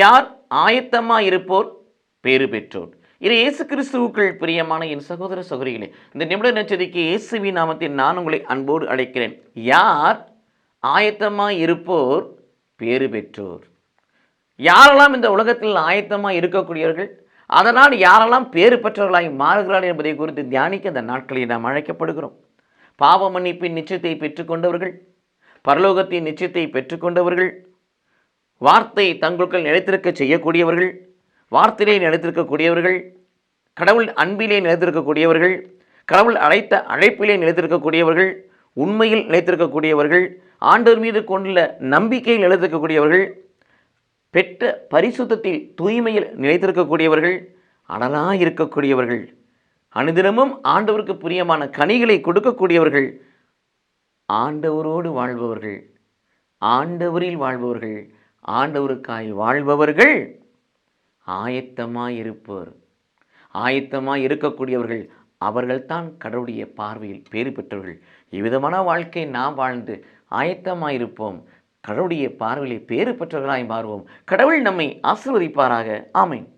யார் ஆயத்தமாக இருப்போர் பேறு பெற்றோர். இது இயேசு கிறிஸ்துவுக்குள் பிரியமான என் சகோதர சகோதரிகளே இந்த நிமிட நச்சதிக்கு இயேசுவி நாமத்தில் நான் உங்களை அன்போடு அழைக்கிறேன். யார் ஆயத்தமாக இருப்போர் பேறு பெற்றோர். யாரெல்லாம் இந்த உலகத்தில் ஆயத்தமாக இருக்கக்கூடியவர்கள் அதனால் யாரெல்லாம் பேறு பெற்றவர்களாய் மாறுகிறார்கள் என்பதை குறித்து தியானிக்க அந்த நாட்களில் நாம் அழைக்கப்படுகிறோம். பாவ மன்னிப்பின் நிச்சயத்தை பெற்றுக்கொண்டவர்கள் பரலோகத்தின் நிச்சயத்தை பெற்றுக்கொண்டவர்கள் வார்த்தை தங்களுக்குள் நிலைத்திருக்க செய்யக்கூடியவர்கள் வார்த்தையிலே நிலைத்திருக்கக்கூடியவர்கள் கடவுள் அன்பிலே நிலைத்திருக்கக்கூடியவர்கள் கடவுள் அழைத்த அழைப்பிலே நிலைத்திருக்கக்கூடியவர்கள் உண்மையில் நிலைத்திருக்கக்கூடியவர்கள் ஆண்டவர் மீது கொண்டுள்ள நம்பிக்கையில் நிலைத்திருக்கக்கூடியவர்கள் பெற்ற பரிசுத்தத்தில் தூய்மையில் நிலைத்திருக்கக்கூடியவர்கள் அனலாக இருக்கக்கூடியவர்கள் அனுதினமும் ஆண்டவருக்கு பிரியமான கனிகளை கொடுக்கக்கூடியவர்கள் ஆண்டவரோடு வாழ்பவர்கள் ஆண்டவரில் வாழ்பவர்கள் ஆண்டவருக்காய் வாழ்பவர்கள் ஆயத்தமாக இருப்பவர் ஆயத்தமாக இருக்கக்கூடியவர்கள் அவர்கள்தான் கடவுளுடைய பார்வையில் பேறு பெற்றவர்கள். இவ்விதமான வாழ்க்கை நாம் வாழ்ந்து ஆயத்தமாக இருப்போம் கடவுளுடைய பார்வையிலே பேறு பெற்றவர்களாய் மாறுவோம். கடவுள் நம்மை ஆசீர்வதிப்பாராக. ஆமை